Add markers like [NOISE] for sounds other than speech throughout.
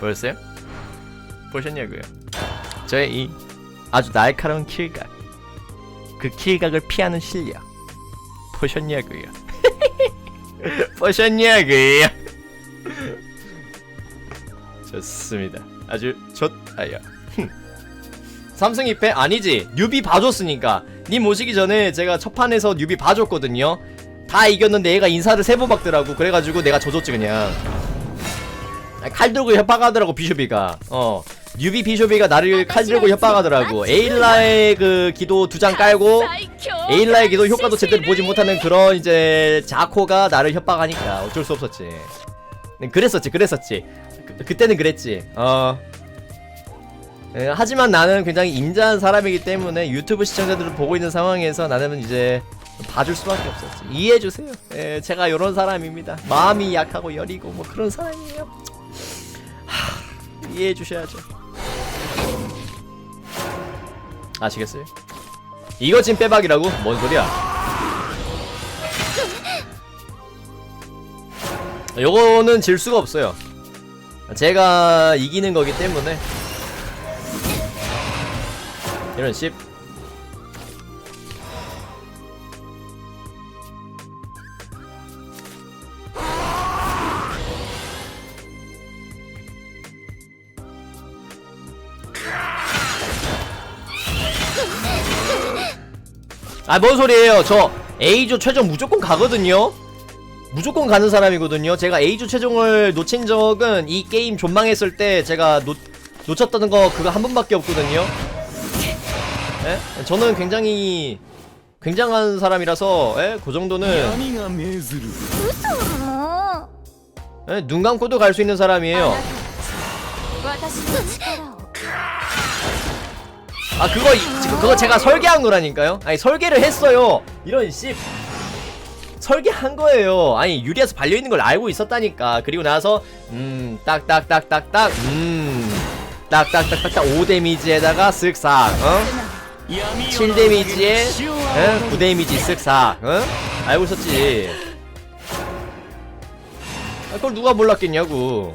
보였어요? 보셨냐고요? 저의 이 아주 날카로운 킬각 그 킬각을 피하는 실력 보셨냐고요? [LAUGHS] 보셨냐고요? 좋습니다. 아주 좋아요. 삼승 2패 아니지 뉴비 봐줬으니까 님 오시기 전에 제가 첫 판에서 뉴비 봐줬거든요 다 이겼는데 얘가 인사를 세번 박더라고 그래가지고 내가 져줬지 그냥 칼 들고 협박하더라고 비쇼비가. 어. 뉴비 비쇼비가 나를 칼 들고 협박하더라고. 에일라의 그 기도 두 장 깔고 에일라의 기도 효과도 제대로 보지 못하는 그런 이제 자코가 나를 협박하니까 어쩔 수 없었지. 네, 그랬었지 그랬었지. 그, 그때는 그랬지. 어. 예, 하지만 나는 굉장히 인자한 사람이기 때문에 유튜브 시청자들을 보고 있는 상황에서 나는 이제 봐줄 수밖에 없었지. 이해해주세요. 예, 제가 이런 사람입니다. 마음이 약하고 여리고 뭐 그런 사람이에요. 하, 이해해 주셔야죠. 아시겠어요? 이거 지금 빼박이라고? 뭔 소리야? 요거는 질 수가 없어요. 제가 이기는 거기 때문에. 이런 씹 뭔 소리예요 저 A조 최종 무조건 가거든요 무조건 가는 사람이거든요 제가 A조 최종을 놓친 적은 이 게임 존망했을 때 제가 놓, 놓쳤다는 거 그거 한 번밖에 없거든요 예? 저는 굉장히 굉장한 사람이라서 예? 그 정도는 예? 눈 감고도 갈 수 있는 사람이에요 아 그거 그거 제가 설계한 거라니까요? 아니 설계를 했어요. 이런 씨. 설계한 거예요. 아니 유리에서 발려있는 걸 알고 있었다니까. 그리고 나서 음 딱딱딱딱딱 음. 딱딱딱딱딱 5 데미지에다가 쓱싹 어? 7 데미지에 어? 9 데미지 쓱싹 어? 알고 있었지. 아, 그걸 누가 몰랐겠냐고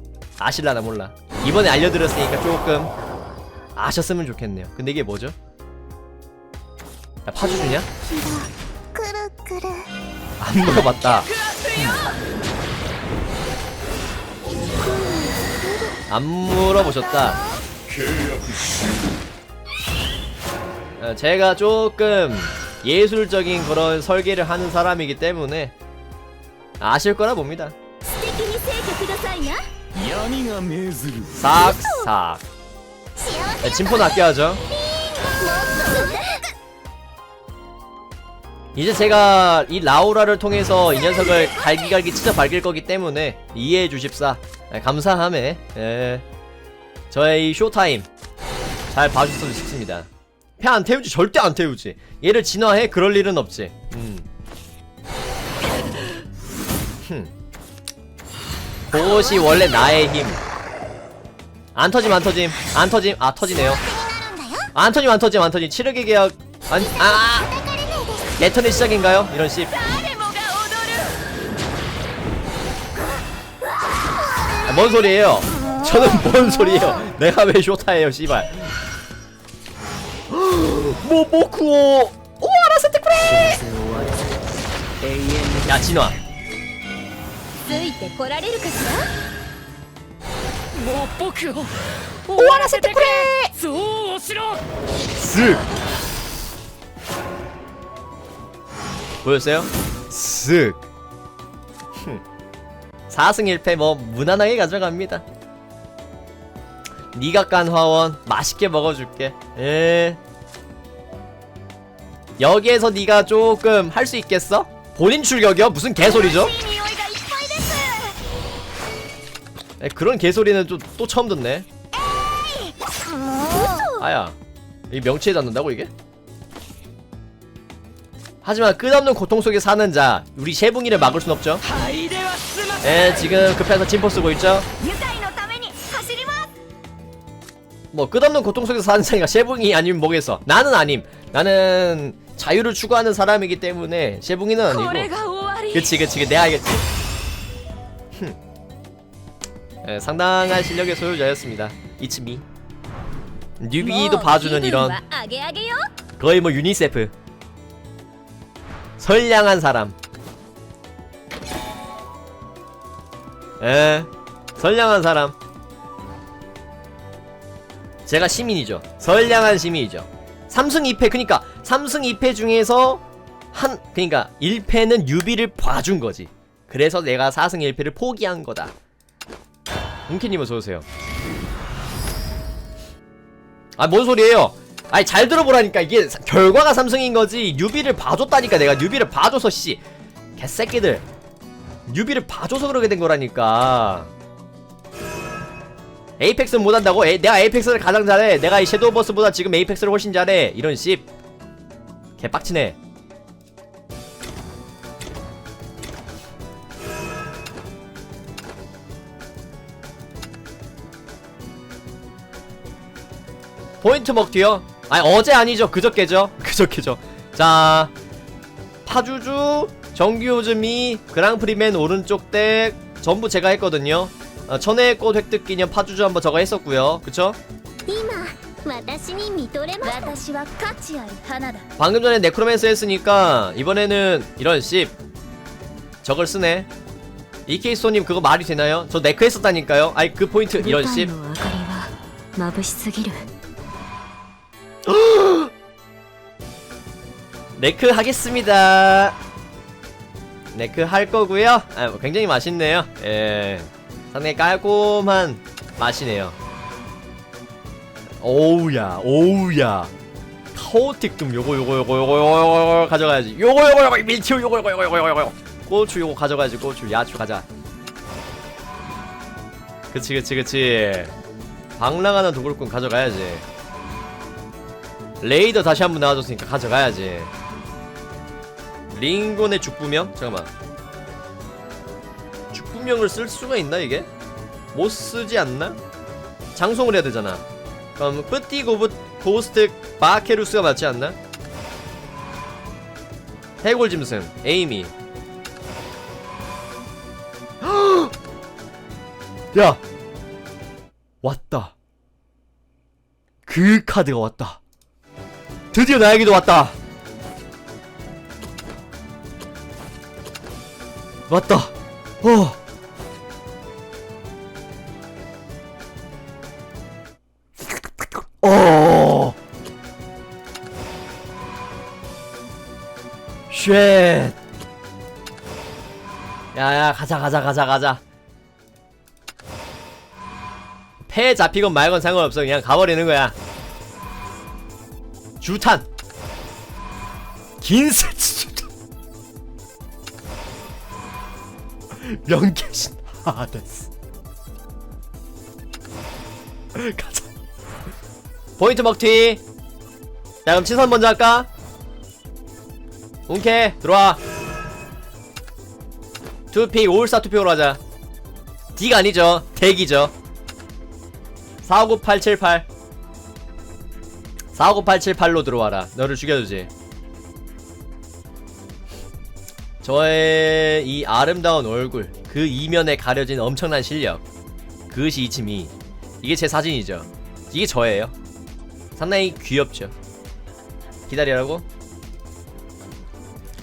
아실라나 몰라 이번에 알려드렸으니까 조금 아셨으면 좋겠네요 근데 이게 뭐죠? 야 파주 주냐? くるくる 안 물어봤다. 안 물어보셨다. 契約し 어, 제가 조금 예술적인 그런 설계를 하는 사람이기 때문에 아실 거라 봅니다. 素敵に制御くださいな闇が命ずる 싹싹. 幸 네, 진포는 아껴야죠. せ 이제 제가 이 라우라를 통해서 이 녀석을 갈기갈기 찢어 밝힐 거기 때문에 이해해 주십사. 네, 감사함에 예. 저의 이 쇼타임 잘 봐주셨으면 싶습니다. 패안 태우지 절대 안 태우지. 얘를 진화해 그럴 일은 없지. 음. 그것이 원래 나의 힘. 안 터짐 안 터짐 안 터짐 아 터지네요. 안 터짐 안 터짐 안 터짐 치르기 계약 안 아. 아. 레턴의 시작인가요? 이런 씹. 아, 뭔 소리예요? 저는 뭔 소리예요? 내가 왜 쇼타예요, 씨발. 뭐, 뭐, 쿠오. 오, 알아서 듣구래! 야, 진화. ついてこられるかしらもう僕を終わらせてくれそうおしろ 쓱. 보였어요? 쓱. 4승 1패 뭐 무난하게 가져갑니다. 니가 깐 화원 맛있게 먹어줄게. 예. 여기에서 네가 조금 할 수 있겠어? 본인 출격이요? 무슨 개소리죠? 네, 그런 개소리는 또, 또 처음 듣네. 아야 이 명치에 닿는다고 이게? 하지만 끝없는 고통 속에 사는 자 우리 세붕이를 막을 순 없죠. 네 지금 급해서 진포 쓰고 있죠? 뭐 끝없는 고통 속에서 사는 자가 세붕이 아니면 뭐겠어. 나는 아님. 나는 자유를 추구하는 사람이기 때문에 세붕이는 아니고. 그치 그치 내 알겠지 예, 상당한 실력의 소유자였습니다. 이츠미. 뉴비도 봐주는 이런 거의 뭐 유니세프. 선량한 사람. 예. 선량한 사람. 제가 시민이죠. 선량한 시민이죠. 3승 2패 그니까 3승 2패 중에서 한 그니까 1패는 뉴비를 봐준 거지. 그래서 내가 4승 1패를 포기한 거다. 은키님 어서오세요. 아 뭔 소리예요? 아니 잘 들어보라니까. 이게 사- 결과가 삼성인 거지. 뉴비를 봐줬다니까 내가. 뉴비를 봐줘서 씨. 개새끼들. 뉴비를 봐줘서 그러게 된 거라니까. 에이펙스는 못한다고? 에, 내가 에이펙스를 가장 잘해. 내가 이 섀도우 버스보다 지금 에이펙스를 훨씬 잘해. 이런 씹 개빡치네 포인트 먹기요? 아니 어제 아니죠? 그저께죠? [LAUGHS] 그저께죠. 자 파주주 정규요즘이 그랑프리맨 오른쪽 덱 전부 제가 했거든요. 어, 천혜의 꽃 획득 기념 파주주 한번 저거 했었고요. 그쵸? 방금 전에 네크로맨스 했으니까 이번에는 이런 씹. 저걸 쓰네. 이케이소님 그거 말이 되나요? 저 네크 했었다니까요. 아이 그 포인트 이런 씹. 네크 하겠습니다. 네크 할 거고요. 아, 뭐 굉장히 맛있네요. 예, 상당히 깔끔한 맛이네요. 오우야, 오우야. 카오틱 좀 요거 요거 요거 요거 요거 요거 요거 가져가야지. 요거 요거 요거 밀치오 요거 요거 요거 요거 요거 요거. 고추 요거 가져가야지. 고추 야추 가자. 그치 그치 그치. 방랑하는 도굴꾼 가져가야지. 레이더 다시 한 번 나와줬으니까 가져가야지. 링곤의 죽부명? 잠깐만. 죽부명을 쓸 수가 있나 이게? 못 쓰지 않나? 장송을 해야 되잖아. 그럼 뿌띠 고브 고스트 바케루스가 맞지 않나? 해골 짐승 에이미. [GASPS] 야 왔다. 그 카드가 왔다. 드디어 나에게도 왔다. 왔다. 어. 어. 쉣. 야야 가자 가자 가자 가자. 패 잡히건 말건 상관없어 그냥 가버리는 거야. 주탄. 긴 세치 주탄. 명계신. 하데스 가자. 포인트 먹튀. 자 그럼 치선 먼저 할까? 오케이 들어와. 투픽 올스타 투픽으로 하자. D가 아니죠? 대기죠. 49878 49878로 들어와라. 너를 죽여주지. 저의 이 아름다운 얼굴, 그 이면에 가려진 엄청난 실력. 그것이 이치미. 이게 제 사진이죠. 이게 저예요. 상당히 귀엽죠. 기다리라고?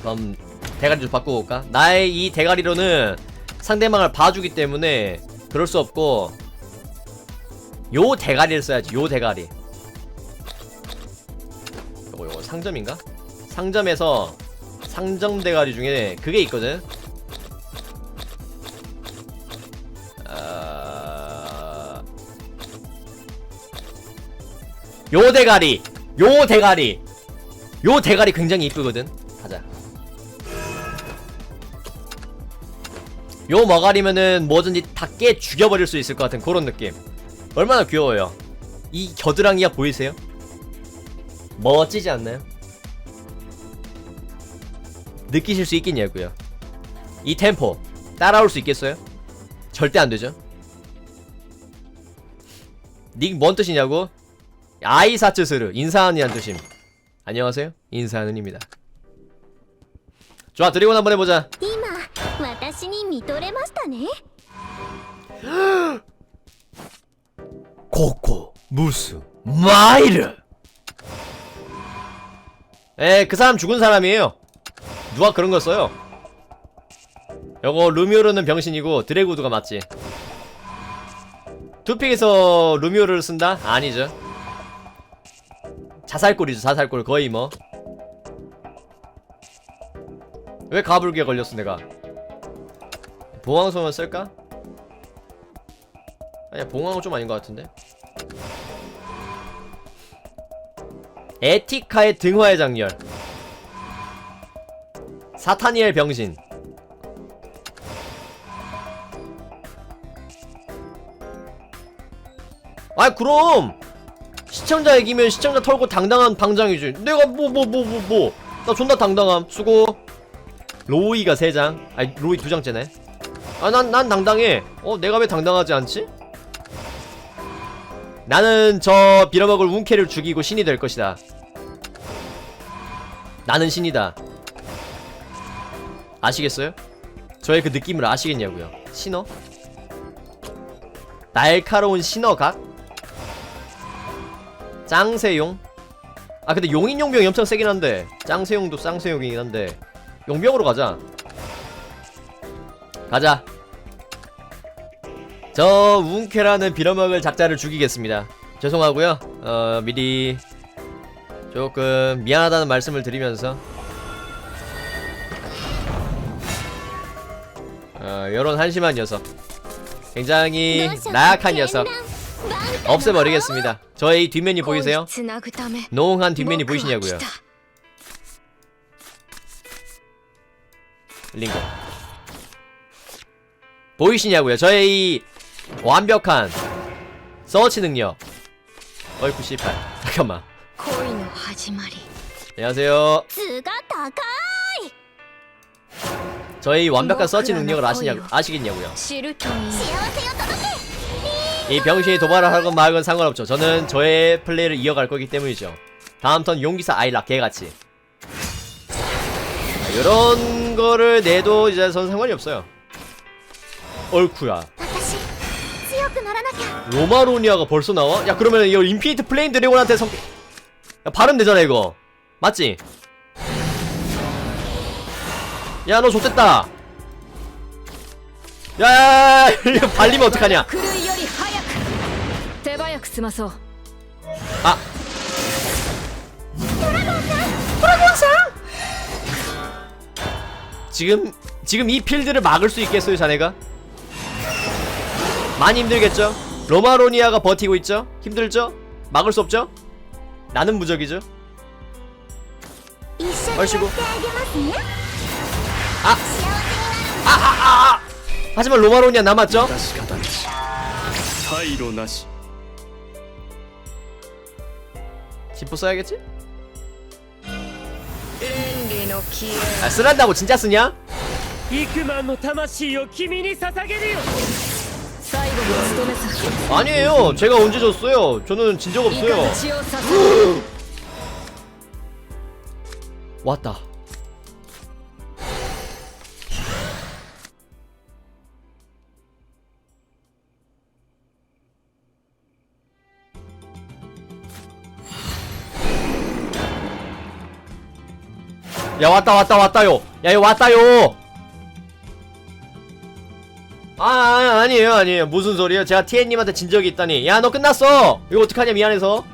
그럼 대가리 좀 바꾸고 올까? 나의 이 대가리로는 상대방을 봐주기 때문에 그럴 수 없고 요 대가리를 써야지 요 대가리 상점인가? 상점에서 상점 대가리 중에 그게 있거든. 아... 요 대가리, 요 대가리, 요 대가리 굉장히 이쁘거든. 가자. 요 머가리면은 뭐든지 다 깨 죽여버릴 수 있을 것 같은 그런 느낌 얼마나 귀여워요 이 겨드랑이가 보이세요? 멋지지 않나요? 느끼실 수 있겠냐고요. 이 템포 따라올 수 있겠어요? 절대 안 되죠. 닉 뭔 뜻이냐고? 아이사츠스르 인사하는 뜻임. 안녕하세요. 인사하는입니다. 좋아 드리곤 한번 해보자. [GASPS] 코코 무스 마이르 에 그 사람 죽은 사람이에요. 누가 그런 거 써요? 요거 루미오르는 병신이고 드래구드가 맞지. 투픽에서 루미오르를 쓴다? 아니죠. 자살골이죠 자살골. 거의 뭐. 왜 가불기에 걸렸어 내가? 보왕소만 쓸까? 아니야 봉황은 좀 아닌 것 같은데 에티카의 등화의 장렬. 사타니엘 병신. 아 그럼! 시청자 얘기면 시청자 털고 당당한 방장이지 내가 뭐뭐 뭐 뭐 나 존나 당당함. 수고. 로이가 3장. 아니 로이 2장째네. 아 난 난 당당해. 어 내가 왜 당당하지 않지? 나는 저 빌어먹을 운케를 죽이고 신이 될 것이다. 나는 신이다. 아시겠어요? 저의 그 느낌을 아시겠냐고요. 신어? 날카로운 신어각? 짱새용? 아 근데 용인 용병이 엄청 세긴 한데 짱새용도 쌍새용이긴 한데 용병으로 가자. 가자. 저 우웅케라는 빌어먹을 작자를 죽이겠습니다. 죄송하고요. 어, 미리 조금 미안하다는 말씀을 드리면서 어, 요런 한심한 녀석. 굉장히 나약한 녀석. 없애버리겠습니다. 저의 뒷면이 보이세요? 노홍한 뒷면이 보이시냐고요? 링거. 보이시냐고요? 저의 이 완벽한 서치 능력. 얼쿠 18 [LAUGHS] 잠깐만. 안녕하세요. 저희 완벽한 서치 능력을 아시냐, 아시겠냐고요? 이. 병신이 도발을 하건 말건 상관없죠. 저는 저의 플레이를 이어갈 거기 때문이죠. 다음 턴 용기사 아이락 개같이. 아, 이런 거를 내도 이제 전 상관이 없어요. 얼쿠야. 로마로니아가 벌써 나와? 야 그러면 이거 인피니트 플레인 드래곤한테 성... 야 발음 되잖아 이거 맞지? 야 너 좋댔다 야야야야 발리면 어떡하냐 아 지금 지금 이 필드를 막을 수 있겠어요 자네가? 많이 힘들겠죠? 로마로니아가 버티고 있죠? 힘들죠? 막을 수 없죠? 나는 무적이죠? 一緒にやって 얼씨구 あげますね 아! 幸せになる 아, 아, 아! 하지만 로마로니아 남았죠? 確かなし退路なし 지퍼 써야겠지? 連理の消え 아 쓰란다고 진짜 쓰냐? 幾万の魂を君に捧げるよ最後の務めさ 아니에요. 제가 언제 졌어요? 저는 진 적 없어요. 왔다. 야 왔다 왔다 왔다요. 야 왔다요. 아, 아 아니에요 아니에요. 무슨 소리예요? 제가 TN님한테 진 적이 있다니. 야 너 끝났어! 이거 어떡하냐 미안해서.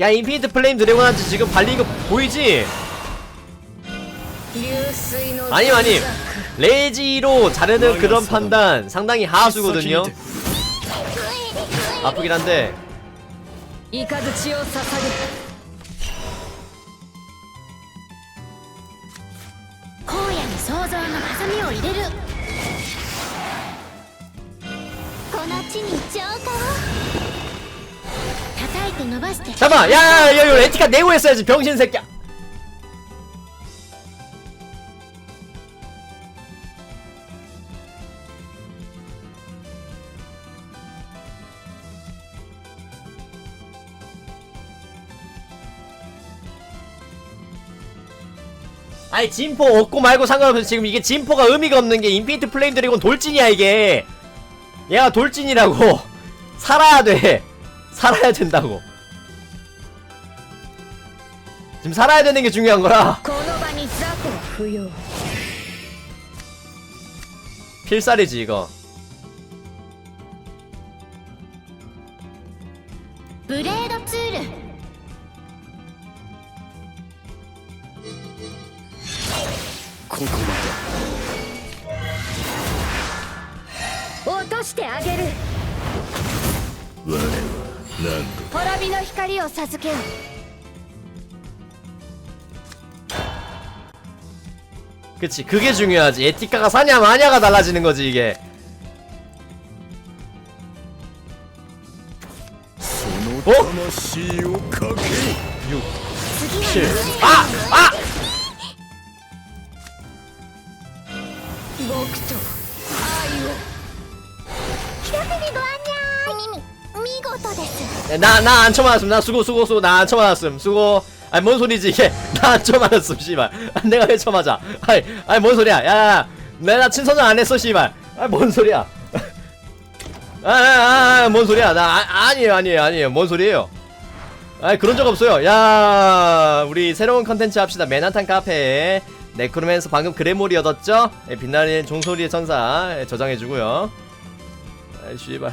야 인피니트 플레임 드래곤한테 지금 발린 거 보이지? 아님 아니 레이지로 자르는 그런 판단 상당히 하수거든요. 아프긴 한데. 想像のハサミを入れるこの地に浄化を叩いて伸ばして 잠깐만 야야 이거 에티카 내고 했어야지 병신 새끼야 아니 진포 얻고 말고 상관없어 지금 이게 진포가 의미가 없는 게 인피니트 플레임 드래곤 돌진이야 이게. 얘가 돌진이라고. [LAUGHS] 살아야 돼. 살아야 된다고. 지금 살아야 되는 게 중요한 거라 필살이지 이거. を授けよ 그치 그게 중요하지 에티카가 사냐 마냐가 달라지는 거지 이게 そのお魂をかけ次 7 は 아! 아! 나나 안 쳐 맞았음. 나 수고 수고 수고. 나 안 쳐 맞았음. 수고. 아니 뭔 소리지 이게? [LAUGHS] 나 안 쳐 맞았음 씨발. 아, 내가 왜 쳐맞아? 아니 아니 뭔 소리야? 야야야. 내가 친선전 안 했어 씨발. 아뭔 소리야? [LAUGHS] 아아아뭔 소리야? 나 아, 아니에요 아니에요 아니에요. 뭔 소리예요? 아 그런 적 없어요. 야 우리 새로운 컨텐츠 합시다. 맨하탄 카페에 네크로맨스 방금 그래몰이 얻었죠? 예, 빛나는 종소리의 천사. 예, 저장해주고요. 아이 씨발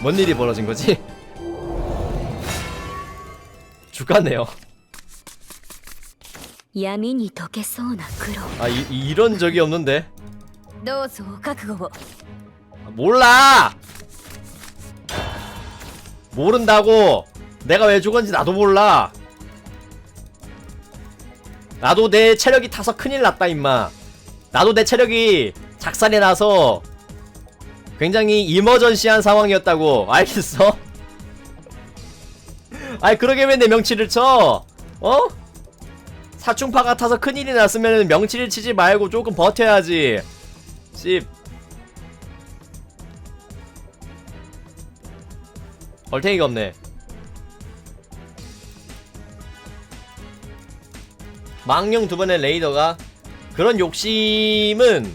뭔 일이 벌어진 거지? 죽었네요. 야민이 도깨소나 아 이런 적이 없는데. 도소 각오. 몰라. 모른다고. 내가 왜 죽었는지 나도 몰라. 나도 내 체력이 타서 큰일 났다 임마. 나도 내 체력이 작살이 나서 굉장히 이머전시한 상황이었다고. 알겠어? [LAUGHS] 아이 그러게 왜 내 명치를 쳐? 어? 사충파가 타서 큰일이 났으면 명치를 치지 말고 조금 버텨야지. 씹. 얼탱이가 없네. 망령 두 번의 레이더가 그런 욕심은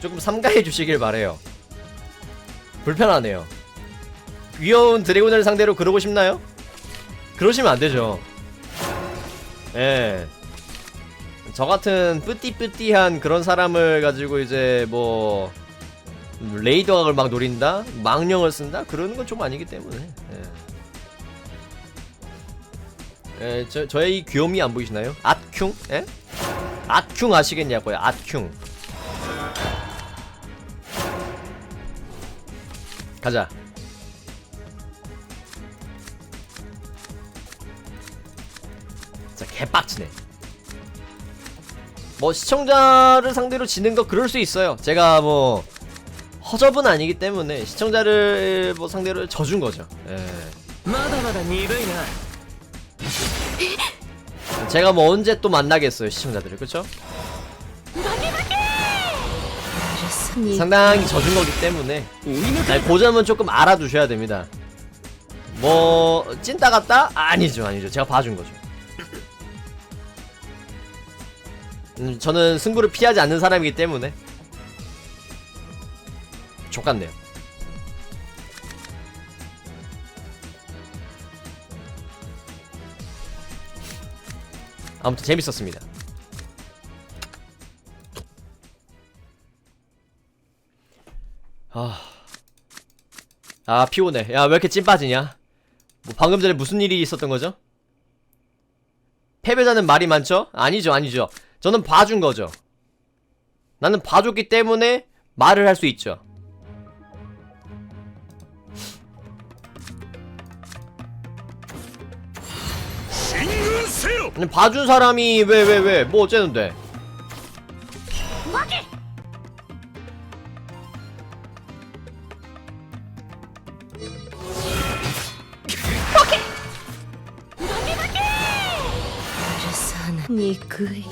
조금 삼가해 주시길 바래요. 불편하네요. 귀여운 드래곤을 상대로 그러고 싶나요? 그러시면 안 되죠. 예. 저 같은 뿌띠뿌띠한 그런 사람을 가지고 이제 뭐 레이더각을 막 노린다, 망령을 쓴다 그러는 건 좀 아니기 때문에. 예. 예, 저 저의 이 귀요미 안 보이시나요? 앗쿰? 예? 앗쿰 아시겠냐고요? 앗쿰. 가자. 진짜 개빡치네. 뭐 시청자를 상대로 지는 거 그럴 수 있어요. 제가 뭐 허접은 아니기 때문에 시청자를 뭐 상대로 져준 거죠. 예. 제가 뭐 언제 또 만나겠어요 시청자들을 그쵸? 예. 상당히 젖은 거기 때문에 아니, 그 점은 조금 알아두셔야 됩니다. 뭐 찐따 같다? 아니죠 아니죠. 제가 봐준 거죠. 음, 저는 승부를 피하지 않는 사람이기 때문에 족같네요. 아무튼 재밌었습니다. 아. 아, 피곤해. 야, 왜 이렇게 찐 빠지냐? 뭐, 방금 전에 무슨 일이 있었던 거죠? 패배자는 말이 많죠? 아니죠, 아니죠. 저는 봐준 거죠. 나는 봐줬기 때문에 말을 할 수 있죠. 봐준 사람이 왜 왜 왜 뭐 어쨌는데 わけ 憎いレイ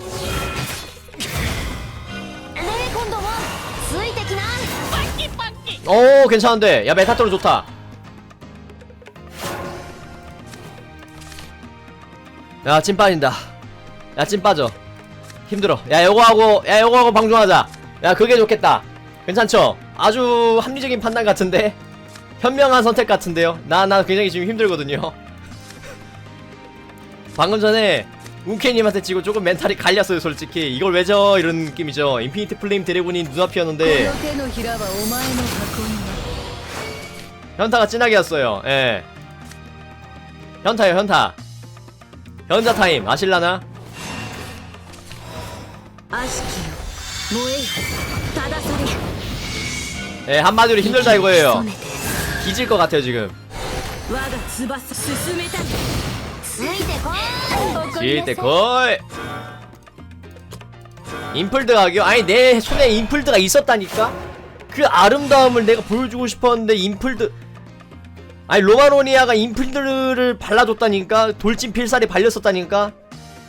今度もついてきなパッキパッキ 오 괜찮은데 야 메타토르 좋다 야 찐 빠진다 야 찐 빠져 힘들어 야 요거 하고 야 요거 하고 방송하자 야 그게 좋겠다 괜찮죠 아주 합리적인 판단 같은데 현명한 선택 같은데요 나 나 굉장히 지금 힘들거든요 [LAUGHS] 방금 전에 웅케님한테 지금 조금 멘탈이 갈렸어요 솔직히. 이걸 왜저 이런 느낌이죠. 인피니트 플레임 드래곤이 눈앞이었는데. 현타가 진하게 왔어요. 예. 현타요 현타. 현자 타임. 아실라나? 예 한마디로 힘들다 이거예요. 기질 것 같아요 지금. 我が翼進めたいついてこい 지일 때 거의. 인플드 가격? 아니 내 손에 인플드가 있었다니까? 그 아름다움을 내가 보여주고 싶었는데 인플드 아니 로마노니아가 인플드를 발라줬다니까 돌진 필살이 발렸었다니까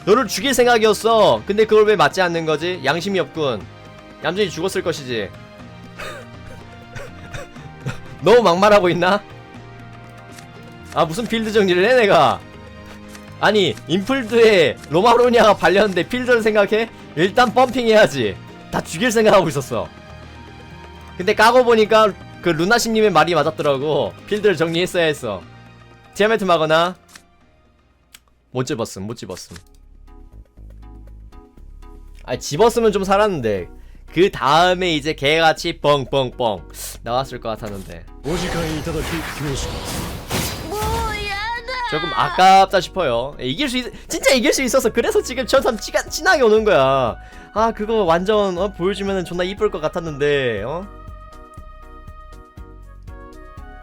너를 죽일 생각이었어 근데 그걸 왜 맞지 않는 거지? 양심이 없군 얌전히 죽었을 것이지 [LAUGHS] 너무 막말하고 있나? 아 무슨 필드 정리를 해 내가 아니 인플드에 로마로니아가 발렸는데 필드를 생각해? 일단 펌핑해야지. 다 죽일 생각하고 있었어. 근데 까고 보니까 그 루나신님의 말이 맞았더라고. 필드를 정리했어야 했어. 티아메트 마거나. 못 집었음 못 집었음. 아 집었으면 좀 살았는데. 그 다음에 이제 개같이 뻥뻥뻥 나왔을 것 같았는데. 오지간이 이다다키 교수가 조금 아깝다 싶어요. 예, 이길 수 있, 진짜 이길 수 있어서 그래서 지금 찌가 진하게 오는 거야. 아 그거 완전 어, 보여주면은 존나 이쁠 것 같았는데 어?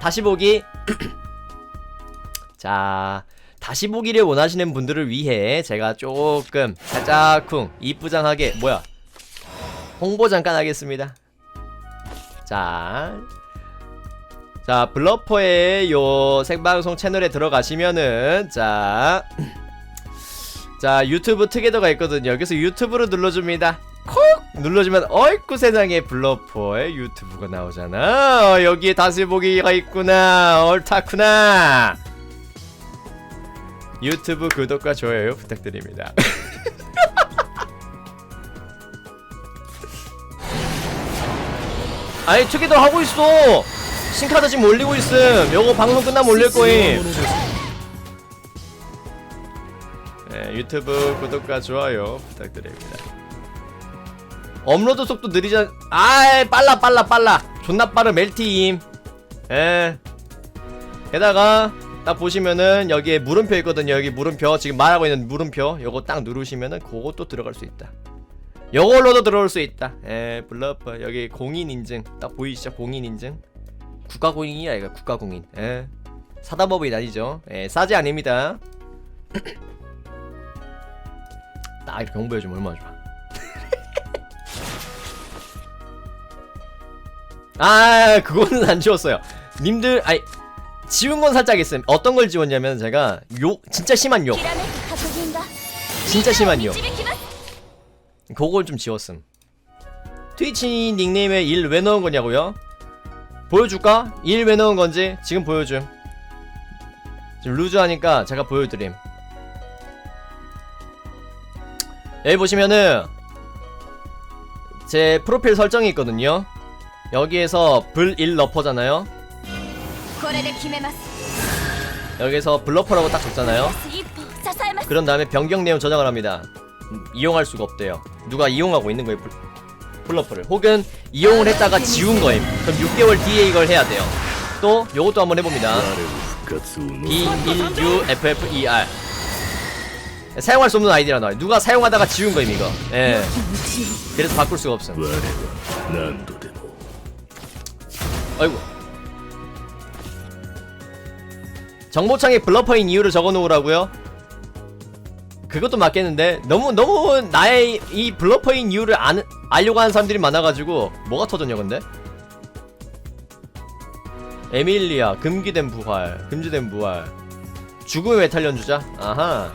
다시 보기. [CLEARS THROAT] 자 다시 보기를 원하시는 분들을 위해 제가 조금 살짝쿵 이쁘장하게 뭐야 홍보 잠깐 하겠습니다. 자 자, 블러퍼의 요 생방송 채널에 들어가시면은 자. [CLEARS THROAT] 자, 유튜브 특이도가 있거든요. 여기서 유튜브로 눌러줍니다. 콕! 눌러주면 어이쿠 세상에 블러퍼의 유튜브가 나오잖아. 어, 여기에 다시 보기가 있구나. 옳다구나. 유튜브 구독과 좋아요 부탁드립니다. [LAUGHS] 아니 특이도 하고 있어. 신카드 지금 올리고 있음. 요거 방송 끝나면 올릴 거임. 네, 유튜브 구독과 좋아요 부탁드립니다. 업로드 속도 느리잖. 아, 빨라 빨라 빨라. 존나 빠른 멜티임. 예. 게다가 딱 보시면은 여기에 물음표 있거든요. 여기 물음표 지금 말하고 있는 물음표. 요거 딱 누르시면은 그것도 들어갈 수 있다. 요걸로도 들어올 수 있다. 예, 블러퍼 여기 공인 인증 딱 보이시죠? 공인 인증. 국가공인이야 이거 국가공인. 예. 에. 사단법인 아니죠. 에, 예, 싸지 아닙니다. [COUGHS] 딱 이렇게 홍보해주면 얼마나 좋아. [LAUGHS] 아 그거는 안 지웠어요. 님들 아이 지운 건 살짝 있음. 어떤 걸 지웠냐면 제가 욕 진짜 심한 욕. 진짜 심한 욕. 그걸 좀 지웠음. 트위치 닉네임에 일 왜 넣은 거냐고요? 보여줄까? 일 왜 넣은 건지 지금 보여줌. 지금 루즈 하니까 제가 보여드림. 여기 보시면은 제 프로필 설정이 있거든요. 여기에서 불1 러퍼잖아요. 여기에서 블러퍼라고 딱 적잖아요. 그런 다음에 변경 내용 저장을 합니다. 음, 이용할 수가 없대요. 누가 이용하고 있는 거예요 블러프를 혹은 이용을 했다가 지운 거임. 그럼 6개월 뒤에 이걸 해야 돼요. 또 요것도 한번 해봅니다. B 1 U F F E R. 사용할 수 없는 아이디라 나와요 누가 사용하다가 지운 거임 이거. 예. 그래서 바꿀 수가 없음 아이고. 정보창에 블러퍼인 이유를 적어놓으라고요? 그것도 맞겠는데? 너무 너무 나의 이 블러퍼인 이유를 안, 알려고 하는 사람들이 많아가지고 뭐가 터졌냐 근데? 에밀리아 금기된 부활 금지된 부활. 죽음의 메탈 연주자? 아하.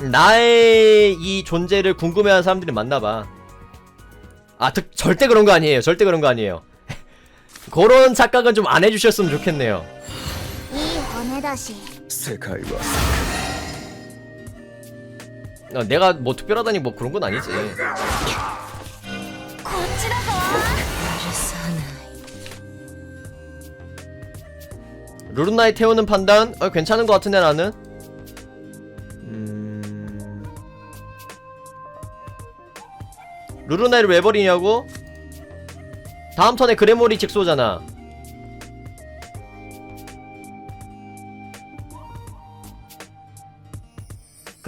나의 이 존재를 궁금해하는 사람들이 많나봐. 아 득, 절대 그런 거 아니에요. 절대 그런 거 아니에요. [LAUGHS] 그런 착각은 좀 안 해주셨으면 좋겠네요. いい骨だし世界は 어, 내가 뭐 특별하다니 뭐 그런 건 아니지 こっちだぞ 루루나이 태우는 판단 어, 괜찮은 것 같은데 나는 음... 루루나이를 왜 버리냐고? 다음 턴에 그레모리 직소잖아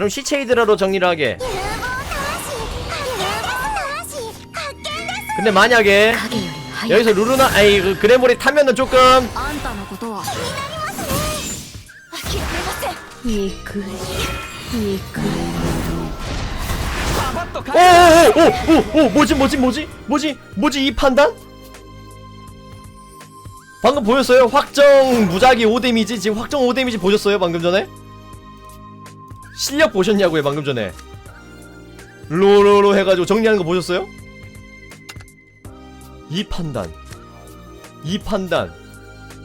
그럼 시체이드라로 정리를 하게 근데 만약에 여기서 루루나 아이 그 그레몰이 타면은 조금 오오오오오오 뭐지 뭐지 뭐지 뭐지 뭐지 이 판단? 방금 보였어요? 확정 무작위 5데미지 지금 확정 5데미지 보셨어요 방금 전에? 실력 보셨냐고요 방금 전에? 로로로 해가지고 정리하는 거 보셨어요? 이 판단. 이 판단.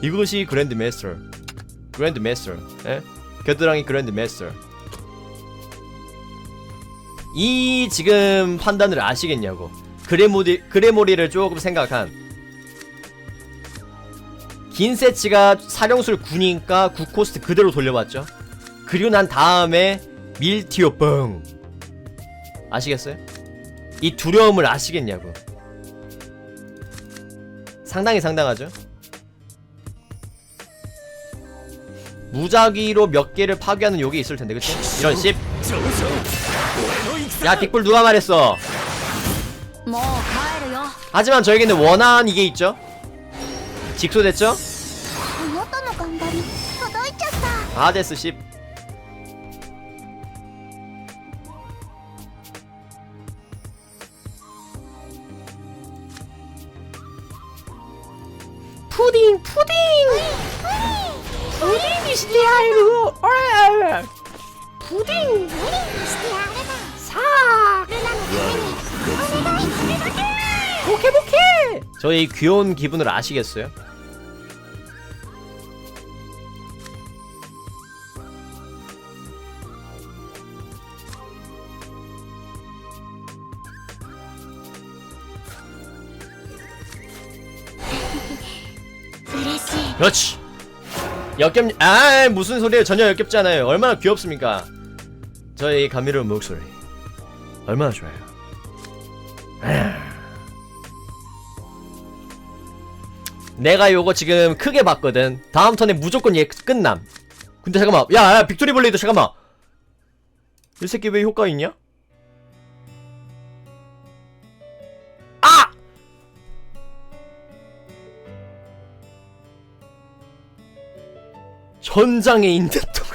이것이 그랜드 마스터. 그랜드 마스터. 예? 겨드랑이 그랜드 마스터. 이 지금 판단을 아시겠냐고. 그레모리, 그레모리를 조금 생각한. 긴 세치가 사령술 9니까 9코스트 그대로 돌려봤죠 그리고 난 다음에 밀티오 뻥. 아시겠어요? 이 두려움을 아시겠냐고. 상당히 상당하죠? 무작위로 몇 개를 파괴하는 욕이 있을 텐데 그치? 이런 씹. 야 빅불 누가 말했어? 하지만 저에게는 원한 이게 있죠? 직소됐죠? 아 됐어 10 푸딩 푸딩. 푸딩이 스테아르 어라 푸딩. 사 보케 보케 저의 귀여운 기분을 아시겠어요? 그렇지. 역겹 아 무슨 소리예요. 전혀 역겹지 않아요. 얼마나 귀엽습니까? 저의 감미로운 목소리. 얼마나 좋아요. 내가 요거 지금 크게 봤거든. 다음 턴에 무조건 얘 끝남. 근데 잠깐만. 야, 야 빅토리 블레이드 잠깐만. 이 새끼 왜 효과 있냐? 건장의 인대통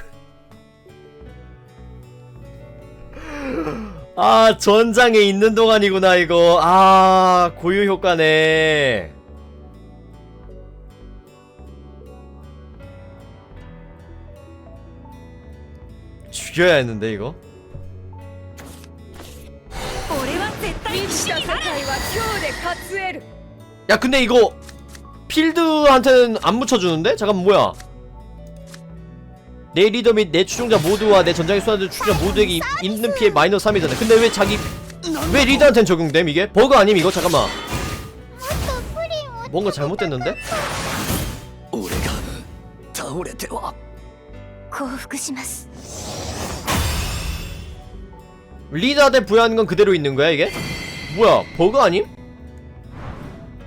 아 전장에 있는 동안이구나 이거. 아 고유 효과네. 죽여야 했는데 이거? 야 근데 이거 필드한테는 안 묻혀주는데? 잠깐 뭐야? 내 리더 및 내 추종자 모두와 내 전장의 수하들 추종자 모두에게 이- 있는 피해 마이너스 3이잖아 근데 왜 자기 왜 리더한테는 적용됨 이게? 버그 아님 이거 잠깐만 もっとプリンを 뭔가 잘못됐는데? 俺が倒れては降伏します 리더한테 부여하는 건 그대로 있는 거야 이게? 뭐야 버그 아님?